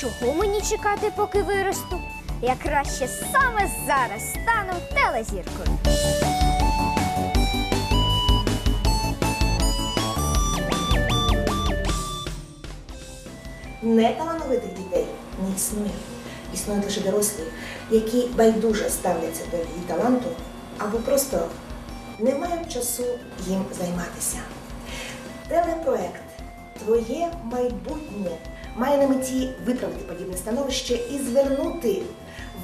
Чого мені чекати, поки виросту? Я краще саме зараз стану телезіркою. Неталановитих дітей не існує. Існують лише дорослі, які байдуже ставляться до її таланту або просто не мають часу їм займатися. Телепроект Твоє майбутнє має на меті виправити подібне становище і звернути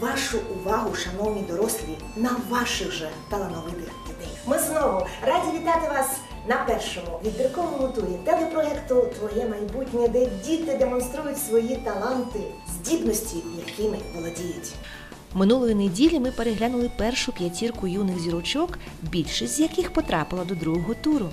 вашу увагу, шановні дорослі, на ваших же талановитих дітей. Ми знову раді вітати вас на першому відбірковому турі телепроекту Твоє майбутнє, де діти демонструють свої таланти, здібності, якими володіють. Минулої неділі ми переглянули першу п'ятірку юних зірочок, більшість з яких потрапила до другого туру.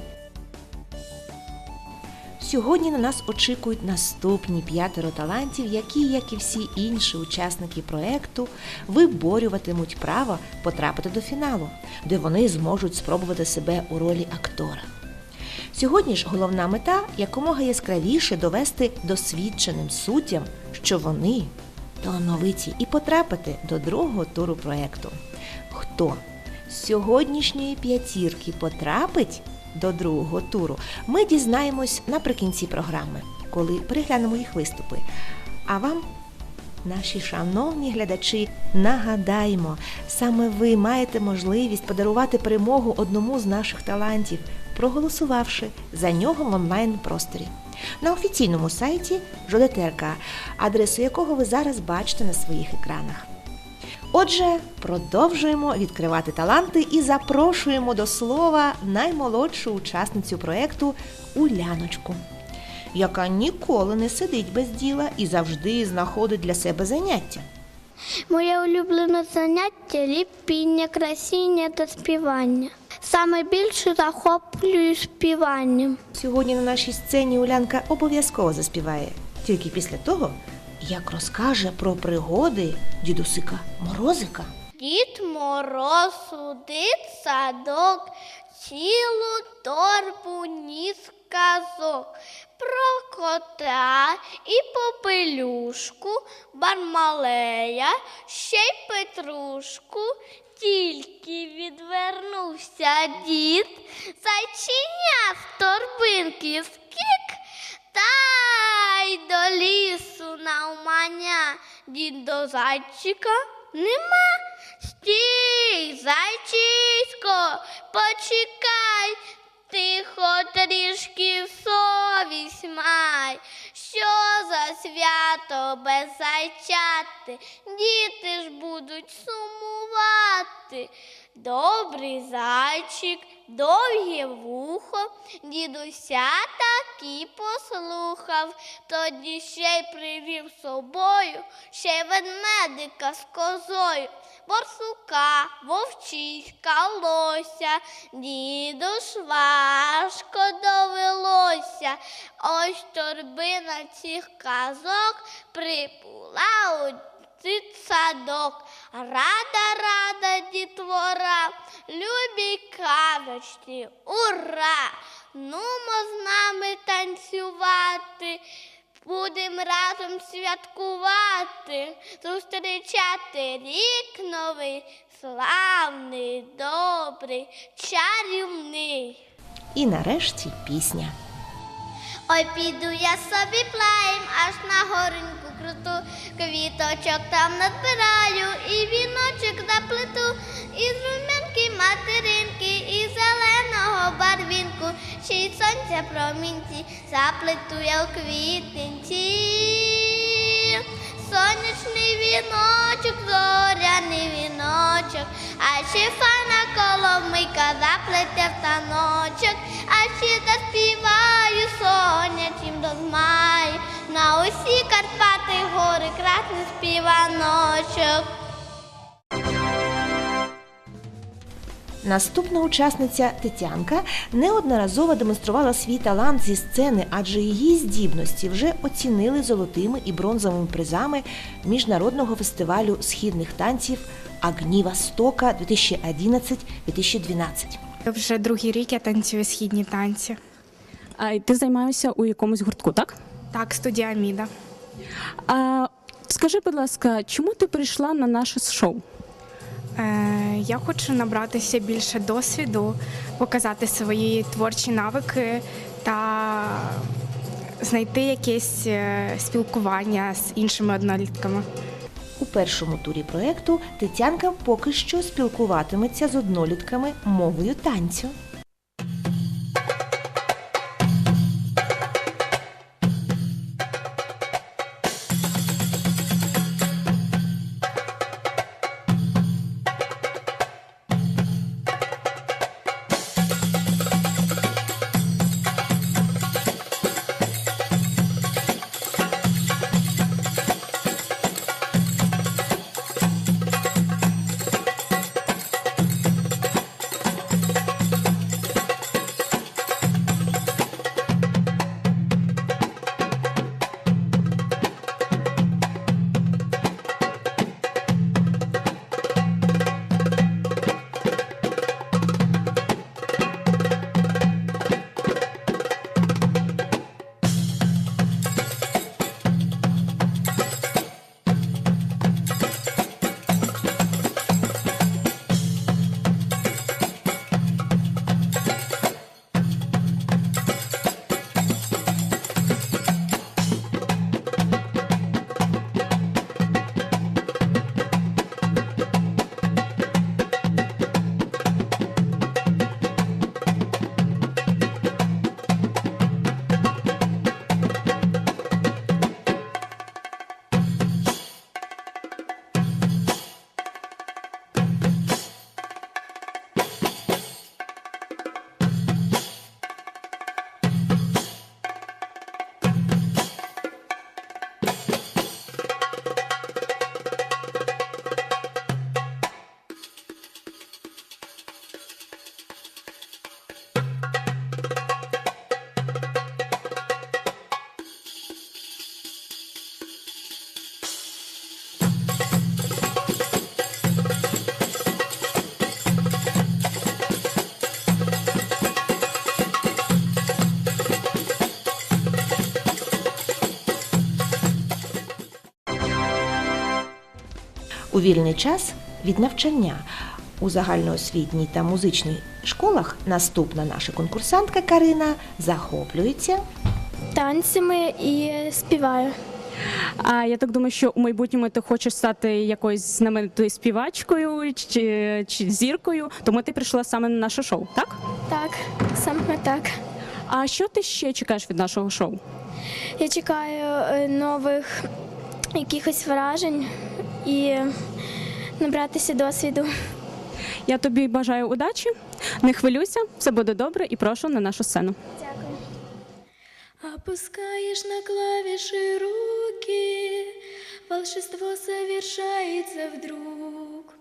Сьогодні на нас очікують наступні п'ятеро талантів, які, як і всі інші учасники проекту, виборюватимуть право потрапити до фіналу, де вони зможуть спробувати себе у ролі актора. Сьогодні ж головна мета якомога яскравіше довести досвідченим суддям, що вони талановиті і потрапити до другого туру проекту. Хто з сьогоднішньої п'ятірки потрапить до другого туру, ми дізнаємось наприкінці програми, коли переглянемо їх виступи. А вам Наші шановні глядачі, нагадаємо, саме ви маєте можливість подарувати перемогу одному з наших талантів, проголосувавши за нього в онлайн-просторі на офіційному сайті Жодетерка, адресу якого ви зараз бачите на своїх екранах. Отже, продовжуємо відкривати таланти і запрошуємо до слова наймолодшу учасницю проєкту Уляночку яка ніколи не сидить без діла і завжди знаходить для себе заняття. Моє улюблене заняття ліпіння, красіння та співання. Саме більше захоплюю співанням. Сьогодні на нашій сцені Улянка обов'язково заспіває, тільки після того, як розкаже про пригоди дідусика Морозика. Дід Мороз судить садок, цілу торбу ніс казок. Про кота і попелюшку, бармалея, ще й петрушку. Тільки відвернувся дід, зайчиня з торбинки скік, та й до лісу дід до зайчика нема. Стій, зайчисько, почекай, тихо трішки совість май. Що за свято без зайчати, діти ж будуть сумувати. Добрий зайчик, довге вухо, дідуся так і послухав, тоді ще й привів собою, ще ведмедика з козою, борсука, вовчиська, лося, діду ж важко довелося. Ось торбина цих казок прибула у садок. Рада, рада, дітвора, любі казочці, ура! Нумо з нами танцювати, будем разом святкувати, зустрічати рік новий, славний, добрий, чарівний. І нарешті пісня. Ой, піду я собі плаєм аж на гореньку круту, квіточок там надбираю, і віночок заплету, із румянки материнки, і зеленого барвінку, ще й сонця промінці, заплету я у квітинці. Сонячний віночок, зоряний віночок, а ще фана коломийка заплете в таночок, а ще заспіваю сонячним дозмаю. На усі Карпати гори красний співаночок. Наступна учасниця Тетянка неодноразово демонструвала свій талант зі сцени, адже її здібності вже оцінили золотими і бронзовими призами міжнародного фестивалю східних танців Агні Востока 2011-2012. Вже другий рік я танцюю східні танці. А й ти займаєшся у якомусь гуртку, так? Так, студія Аміда. А скажи, будь ласка, чому ти прийшла на наше шоу? Е, я хочу набратися більше досвіду, показати свої творчі навики та знайти якесь е, спілкування з іншими однолітками. У першому турі проєкту Тетянка поки що спілкуватиметься з однолітками мовою танцю. Вільний час від навчання у загальноосвітній та музичній школах наступна наша конкурсантка Карина захоплюється танцями і співаю. А я так думаю, що у майбутньому ти хочеш стати якоюсь знаменитою співачкою чи, чи зіркою, тому ти прийшла саме на наше шоу, так? Так, саме так. А що ти ще чекаєш від нашого шоу? Я чекаю е, нових якихось вражень і набратися досвіду. Я тобі бажаю удачі, не хвилюйся, все буде добре і прошу на нашу сцену. Дякую. Опускаешь на клавиши руки, волшебство совершается вдруг,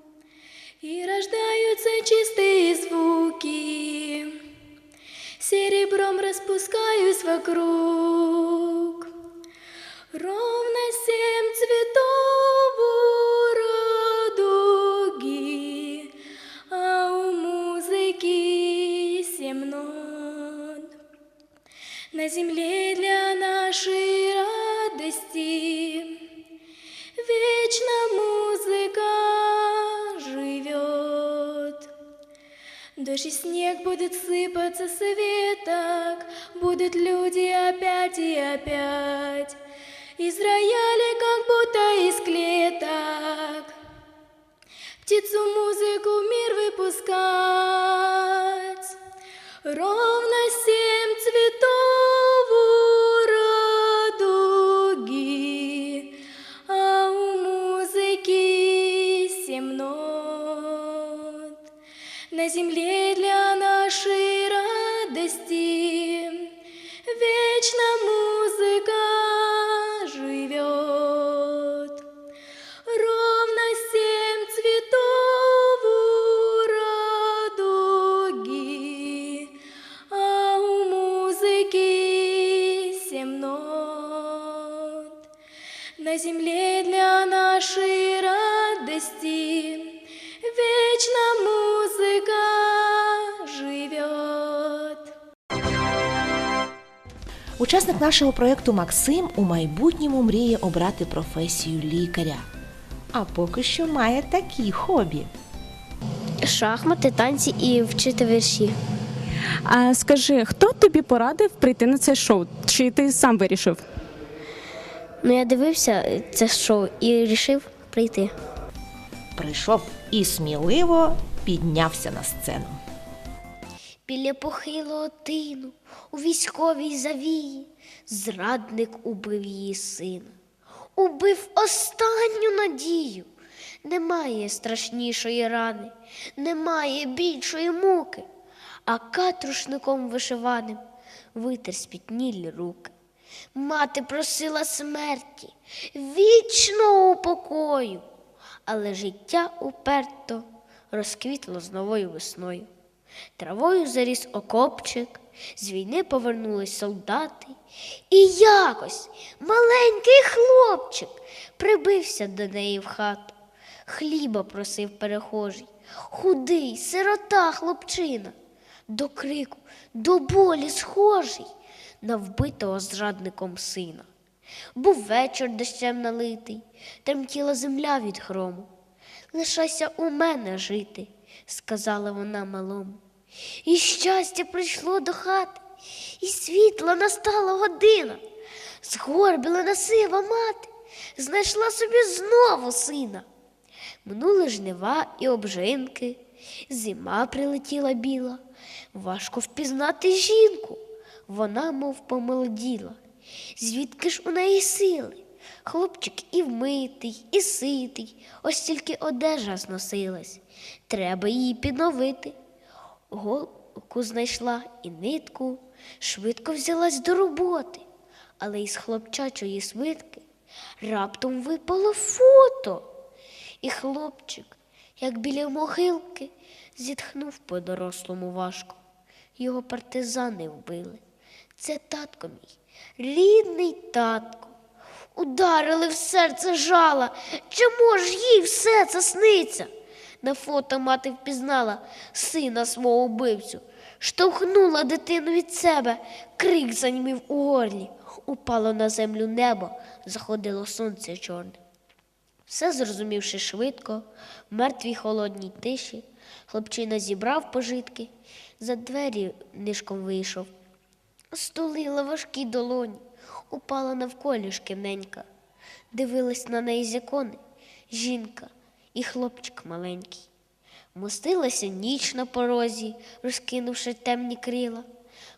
и рождаются чистые звуки. Серебром распускаюсь вокруг, будут сыпаться с веток, Будут люди опять и опять. Из рояля, как будто из клеток. Птицу музыку мир выпускать. Ровно семь на земле для нашей радости вечно музыка живет. Учасник нашого проєкту Максим у майбутньому мріє обрати професію лікаря. А поки що має такі хобі. Шахмати, танці і вчити вірші. А скажи, хто тобі порадив прийти на це шоу? Чи ти сам вирішив? Ну, я дивився це шоу і вирішив прийти. Прийшов і сміливо піднявся на сцену. Біля похилого тину у військовій завії зрадник убив її сина, убив останню надію. Немає страшнішої рани, немає більшої муки, а катрушником вишиваним витер спітнілі руки. Мати просила смерті, вічного упокою, але життя уперто розквітло з новою весною. Травою заріс окопчик, з війни повернулись солдати, і якось маленький хлопчик прибився до неї в хату. Хліба просив перехожий, худий, сирота хлопчина, до крику, до болі схожий на вбитого зрадником сина. Був вечір дощем налитий, тремтіла земля від грому. Лишайся у мене жити, сказала вона малому. І щастя прийшло до хати, і світла настала година. Згорбила сива мати, знайшла собі знову сина. Минули жнива і обжинки, зима прилетіла біла, важко впізнати жінку, вона мов помолоділа. Звідки ж у неї сили? Хлопчик і вмитий, і ситий, ось тільки одежа зносилась. Треба її підновити. Голку знайшла і нитку, швидко взялась до роботи, але із хлопчачої свитки раптом випало фото. І хлопчик, як біля могилки, зітхнув по-дорослому важко. Його партизани вбили. Це татко мій, рідний татко. Ударили в серце жала. Чому ж їй все це сниться? На фото мати впізнала сина свого убивцю, штовхнула дитину від себе, крик занімів у горлі, упало на землю небо, заходило сонце чорне. Все зрозумівши швидко, в мертвій холодній тиші, хлопчина зібрав пожитки, за двері нишком вийшов. Стулила важкі долоні, упала навколішки ненька. Дивилась на неї з ікони жінка і хлопчик маленький. Мостилася ніч на порозі, розкинувши темні крила,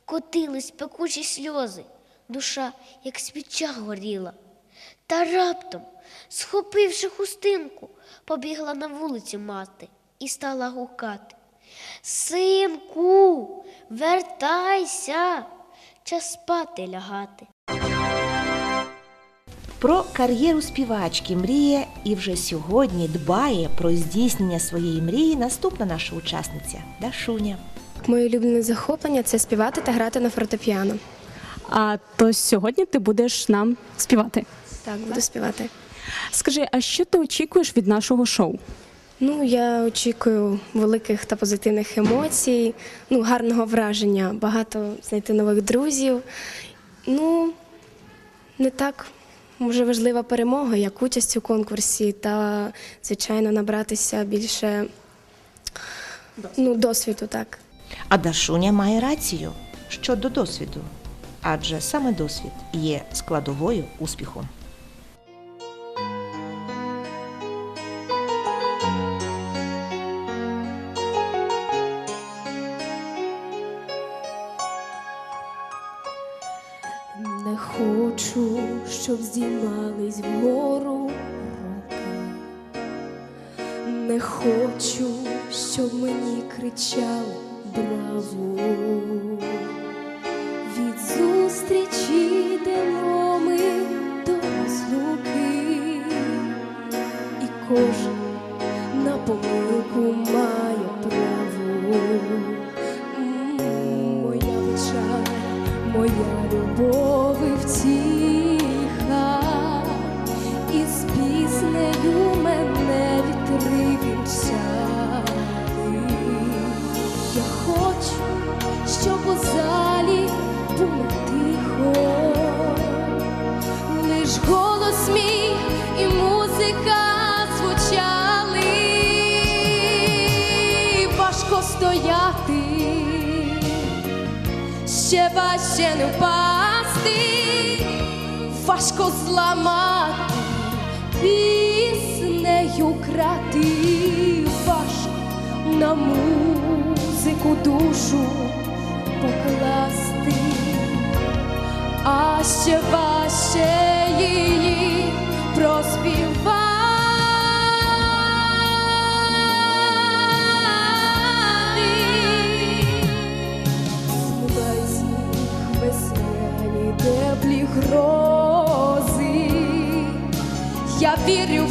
котились пекучі сльози, душа, як свіча горіла. Та раптом, схопивши хустинку, побігла на вулицю мати і стала гукати. Синку, вертайся, час спати лягати. Про кар'єру співачки мріє і вже сьогодні дбає про здійснення своєї мрії наступна наша учасниця Дашуня. Моє улюблене захоплення це співати та грати на фортепіано. А то сьогодні ти будеш нам співати. Так, буду співати. Скажи, а що ти очікуєш від нашого шоу? Ну, я очікую великих та позитивних емоцій, ну, гарного враження, багато знайти нових друзів. Ну, не так може важлива перемога, як участь у конкурсі, та, звичайно, набратися більше ну, досвіду, так. А Дашуня має рацію щодо досвіду, адже саме досвід є складовою успіху. Не хочу, щоб мені кричали браво. Від зустрічі йдемо ми до розлуки, і кожен на помилку має право. М, Моя печаль, моя любов і втіха, було тихо, ну, лиш голос мій і музика звучали, важко стояти, ще важче не впасти, важко зламати піснею крати, важко на музику душу покласти а ще важче її проспівати. Вірю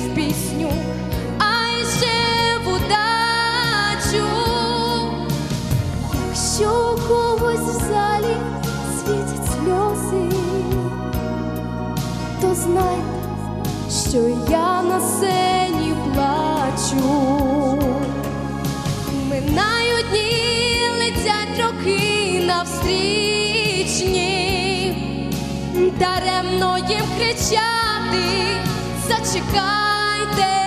навстрічні, даремно їм кричати, зачекайте,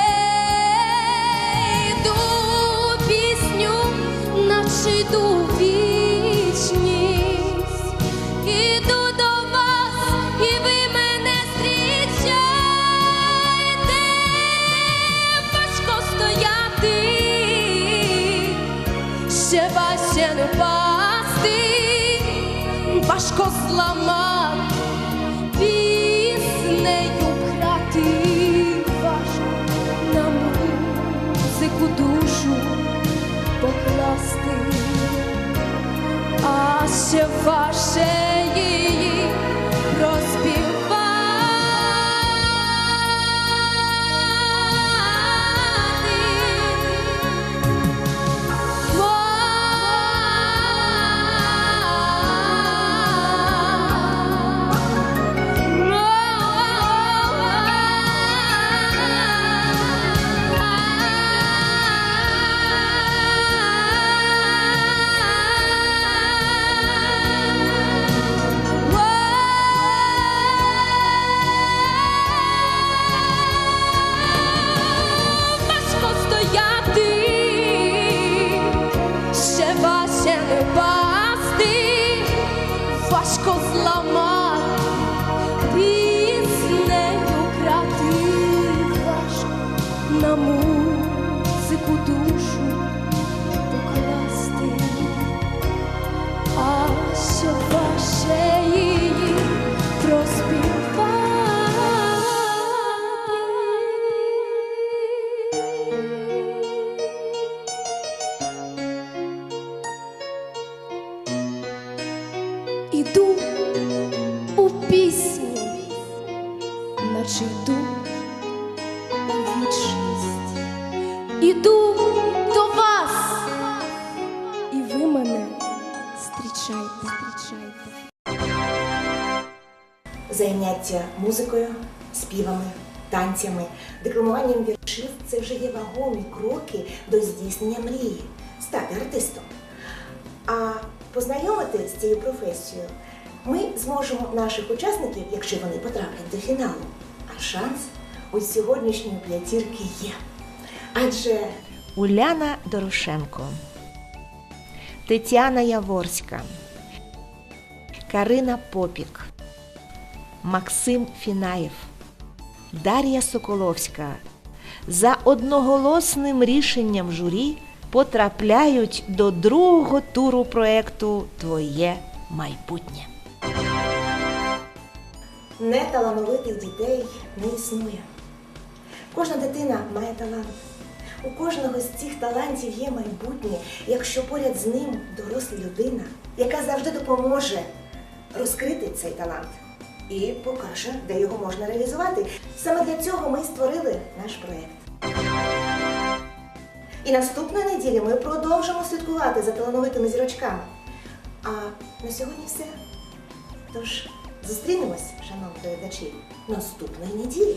важко зламати, піснею крати, важко на музику душу покласти, а ще ваше її наче йду у вічність. Іду до вас, і ви мене зустрічайте, зустрічайте. Заняття музикою, співами, танцями, декламуванням віршів це вже є вагомі кроки до здійснення мрії стати артистом. А познайомити з цією професією ми зможемо наших учасників, якщо вони потраплять до фіналу. Шанс у сьогоднішньої п'ятірки є. Адже Уляна Дорошенко, Тетяна Яворська, Карина Попік, Максим Фінаєв, Дар'я Соколовська за одноголосним рішенням журі потрапляють до другого туру проекту Твоє майбутнє. Неталановитих дітей не існує. Кожна дитина має талант. У кожного з цих талантів є майбутнє, якщо поряд з ним доросла людина, яка завжди допоможе розкрити цей талант і покаже, де його можна реалізувати. Саме для цього ми й створили наш проєкт. І наступної неділі ми продовжимо слідкувати за талановитими зірочками. А на сьогодні все. Тож зустрінемось, шановні глядачі, наступної неділі.